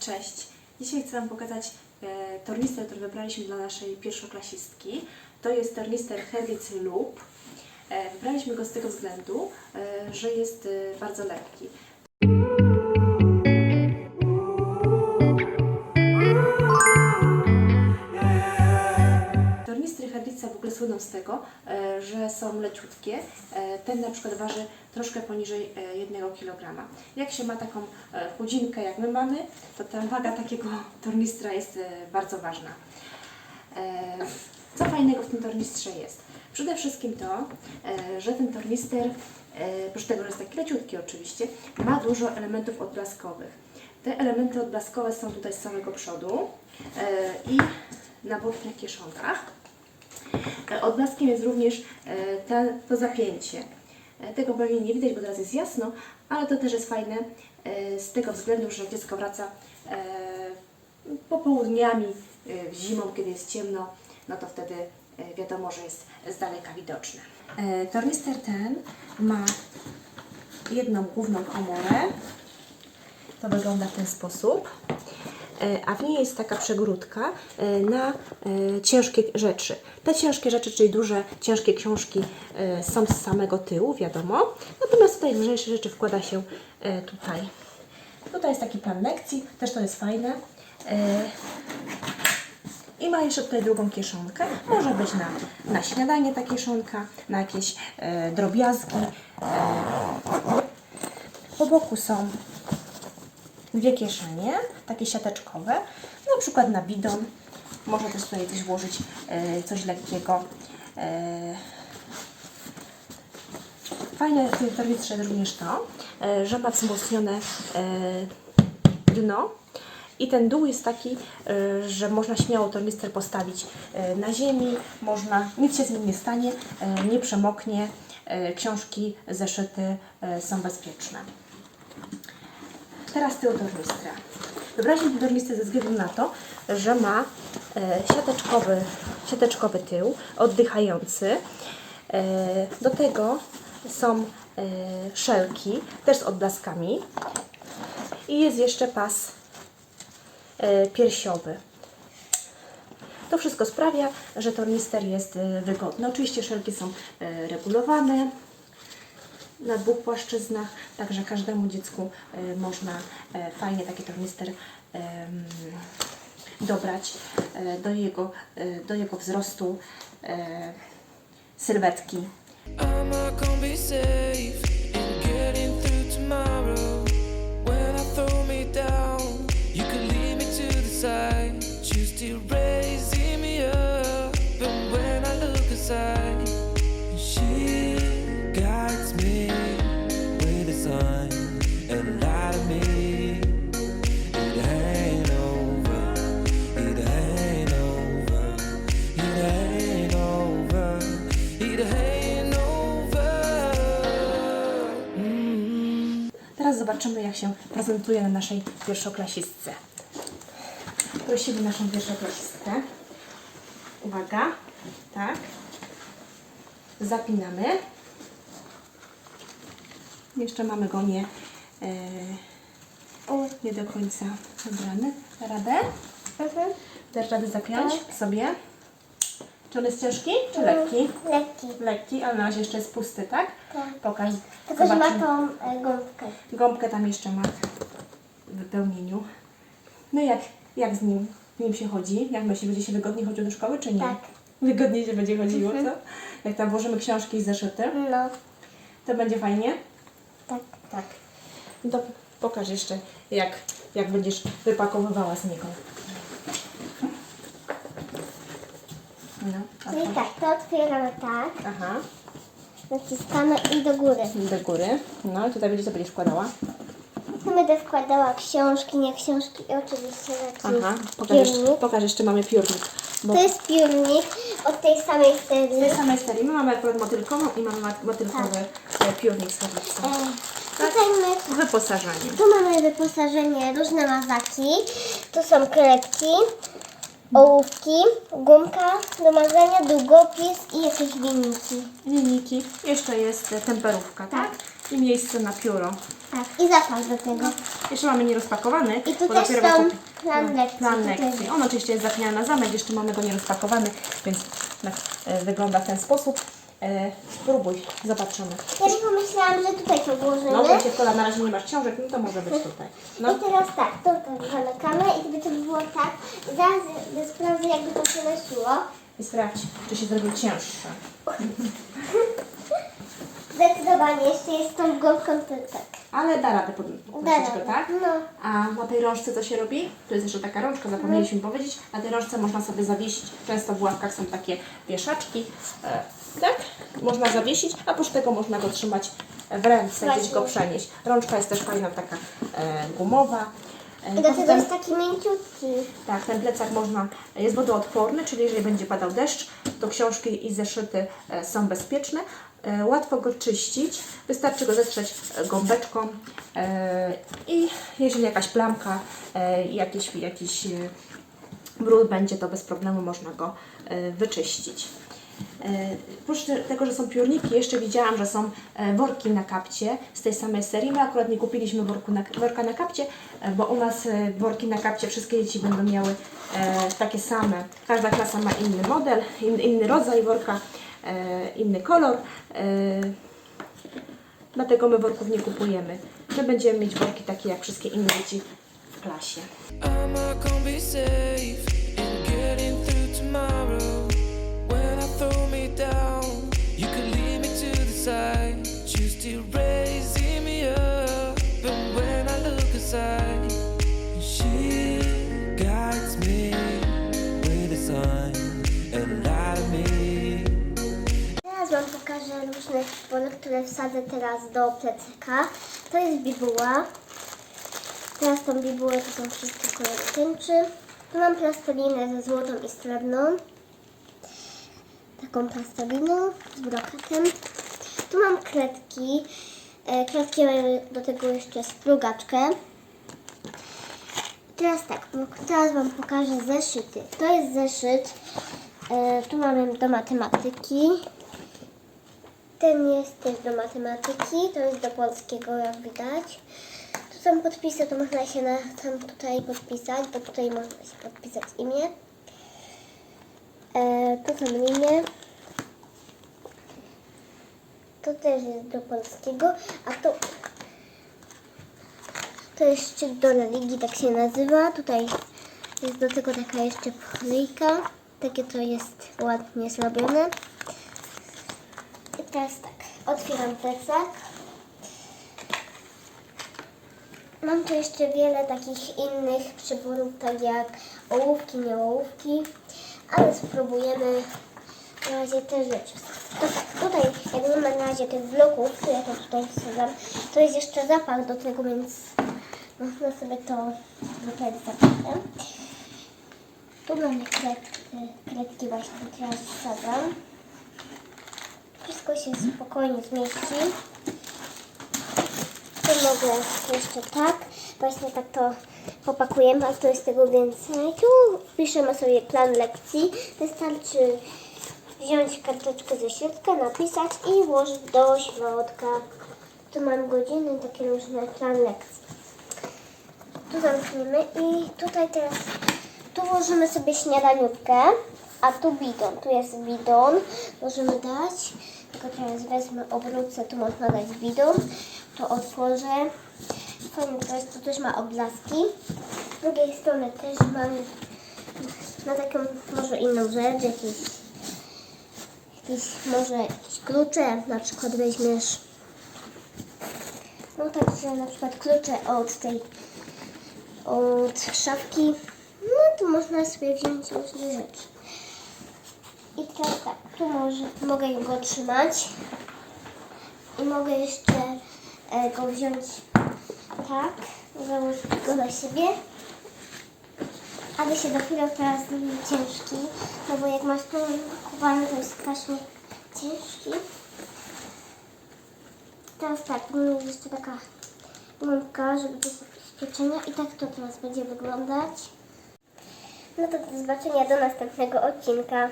Cześć! Dzisiaj chcę Wam pokazać e, tornister, który wybraliśmy dla naszej pierwszoklasistki. To jest tornister Hellicy Loop. E, wybraliśmy go z tego względu, e, że jest bardzo lekki. Ogóle słyną z tego, e, że są leciutkie. E, Ten na przykład waży troszkę poniżej 1 kg. Jak się ma taką e, chudzinkę jak my mamy, to ta waga takiego tornistra jest e, bardzo ważna. E, Co fajnego w tym tornistrze jest? Przede wszystkim to, e, że ten tornister, e, oprócz tego, że jest taki leciutki oczywiście, ma dużo elementów odblaskowych. Te elementy odblaskowe są tutaj z samego przodu e, i na bocznych kieszonkach. E, Odblaskiem jest również te, to zapięcie. E, Tego pewnie nie widać, bo teraz jest jasno, ale to też jest fajne e, z tego względu, że dziecko wraca popołudniami, zimą, kiedy jest ciemno, no to wtedy wiadomo, że jest z daleka widoczne. Tornister ten ma jedną główną komorę. To wygląda w ten sposób. E, A w niej jest taka przegródka e, na e, ciężkie rzeczy. Te ciężkie rzeczy, czyli duże, ciężkie książki są z samego tyłu, wiadomo. Natomiast tutaj lżejsze rzeczy wkłada się tutaj. Tutaj jest taki plan lekcji, też to jest fajne. I ma jeszcze tutaj drugą kieszonkę. Może być na, na śniadanie ta kieszonka, na jakieś drobiazgi. Po boku są dwie kieszenie, takie siateczkowe, na przykład na bidon. Można też tutaj gdzieś włożyć e, coś lekkiego. E, fajne w jest również to, e, że ma wzmocnione dno. I ten dół jest taki, że można śmiało tornister postawić na ziemi, można, nic się z nim nie stanie, nie przemoknie, książki, zeszyty są bezpieczne. Teraz tył tornistra. Wybraliśmy ten tornister ze względu na to, że ma e, siateczkowy, siateczkowy tył, oddychający. E, do tego są e, szelki, też z odblaskami. I jest jeszcze pas e, piersiowy. To wszystko sprawia, że tornister jest e, wygodny. Oczywiście szelki są e, regulowane, na dwóch płaszczyznach, także każdemu dziecku e, można e, fajnie taki tornister dobrać e, do jego, do jego wzrostu sylwetki. I'm not gonna be safe in getting through tomorrow. Teraz zobaczymy, jak się prezentuje na naszej pierwszoklasistce. Prosimy naszą pierwszoklasistkę. Uwaga, tak. Zapinamy. Jeszcze mamy go nie, e, nie do końca wybrany. Radę? Dasz radę zapiąć sobie? Czy on jest ciężki, czy lekki? Lekki. Lekki, ale na razie jeszcze jest pusty, tak? Tak. Pokaż. Tylko, że ma tą e, gąbkę. Gąbkę tam jeszcze ma w wypełnieniu. No jak, jak z nim, nim się chodzi? Jak myśli, będzie się wygodniej chodził do szkoły, czy nie? Tak. Wygodniej się będzie chodziło, co? Jak tam włożymy książki i zeszyty, No, to będzie fajnie? tak. Tak. No to pokaż jeszcze, jak, jak będziesz wypakowywała z niego. No, No i tak, to otwieramy tak, Aha, naciskamy i do góry. do góry. No i tutaj będzie co będziesz wkładała. Tu będę wkładała książki, nie książki i oczywiście taki Aha, pokaż jeszcze, piórnik. pokaż jeszcze mamy piórnik. Bo To jest piórnik od tej samej z serii. tej samej serii my mamy akurat motylkową i mamy mat- motylkowy e, piórnik z. E, tutaj my, Wyposażenie. tu mamy wyposażenie, różne mazaki. Tu są kredki, ołówki, gumka do mazania, długopis i jakieś linijki. Linijki. Jeszcze jest e, temperówka, tak? i miejsce na pióro. Tak, i zapach do tego. Jeszcze mamy nierozpakowany. I tu bo też dopiero są kupi- plan lekcji. Plan Tu też lekcji. On oczywiście jest zapinany na zamek, jeszcze mamy go nierozpakowany, więc tak e, wygląda w ten sposób. E, spróbuj, zobaczymy. Ja nie pomyślałam, że tutaj to włożymy. No, będzie kola, na razie nie masz książek, no to może być tutaj. No, I teraz tak, to tak zamykamy i gdyby to było tak, i zaraz ja sprawdzę jakby to się nosiło. i sprawdź, czy się zrobił cięższy. Zdecydowanie, jeszcze jest tą gąbką to tak. Ale da radę pod- Da podnosić go, radę, tak? no. A na tej rączce co się robi? To jest jeszcze taka rączka, zapomnieliśmy powiedzieć. Na tej rączce można sobie zawiesić, często w ławkach są takie wieszaczki, e, tak? Można zawiesić, a oprócz tego można go trzymać w ręce, gdzieś go przenieść. Rączka jest też fajna, taka e, gumowa. E, I do tego jest taki mięciutki. tak, ten plecak można, jest wodoodporny, czyli jeżeli będzie padał deszcz, to książki i zeszyty e, są bezpieczne. E, Łatwo go czyścić, wystarczy go zetrzeć e, gąbeczką e, i jeżeli jakaś plamka, e, jakiś, jakiś e, brud będzie, to bez problemu można go e, wyczyścić. E, Oprócz te- tego, że są piórniki, jeszcze widziałam, że są e, worki na kapcie z tej samej serii. My akurat nie kupiliśmy worku na, worka na kapcie, e, bo u nas worki na kapcie wszystkie dzieci będą miały takie same. Każda klasa ma inny model, in, inny rodzaj worka, inny kolor. Dlatego my worków nie kupujemy. My będziemy mieć worki takie jak wszystkie inne dzieci w klasie. Am I gonna be safe in getting through tomorrow? Szpony, które wsadzę teraz do plecaka. To jest bibuła. Teraz tą bibułę to są wszystkie kolory tęczy. Tu mam plastelinę ze złotą i srebrną. Taką plasteliną z brokatem. Tu mam kredki. E, Kredki mają do tego jeszcze splugaczkę. Teraz tak, teraz Wam pokażę zeszyty. To jest zeszyt. E, tu mamy do matematyki. Ten jest też do matematyki, to jest do polskiego, jak widać. Tu są podpisy, to można się na, tam tutaj podpisać, bo tutaj można się podpisać imię. E, tu są linie. To też jest do polskiego, a to, to jest szczyt do religii, tak się nazywa. Tutaj jest do tego taka jeszcze pochylejka. Takie to jest ładnie zrobione. Teraz tak, otwieram plecak. Mam tu jeszcze wiele takich innych przyborów, tak jak ołówki, nie ołówki, ale spróbujemy na razie te rzeczy. To tak, tutaj jak nie ma na razie tych bloków, to ja to tutaj wsadzam, to jest jeszcze zapach do tego, więc można sobie to z zapachem. Tu mamy kredki, kredki właśnie teraz wsadzam. Wszystko się spokojnie zmieści. Tu mogę jeszcze tak. Właśnie tak to popakujemy, a to jest tego więcej. Tu piszemy sobie plan lekcji. Wystarczy wziąć karteczkę ze środka, napisać i włożyć do środka. Tu mam godziny, takie różne plan lekcji. Tu zamkniemy i tutaj teraz tu włożymy sobie śniadaniówkę, a tu bidon. Tu jest bidon, możemy dać. Tylko teraz wezmę, obrócę, tu można dać bidon. To otworzę. Fajnie to jest, tu też ma oblaski. Z drugiej strony też mam na taką może inną rzecz, jakieś, jakieś może jakieś klucze, na przykład weźmiesz no także na przykład klucze od tej od szafki. No tu można sobie wziąć różne rzeczy. I teraz tak, tu może, mogę go trzymać. I mogę jeszcze e, go wziąć tak, założyć go na siebie. Ale się dopiero teraz zrobił ciężki, no bo jak masz pełen kupany, to jest strasznie ciężki. Teraz tak, tu jest jeszcze taka gumka, żeby do zabezpieczenia i tak to teraz będzie wyglądać. No to do zobaczenia do następnego odcinka.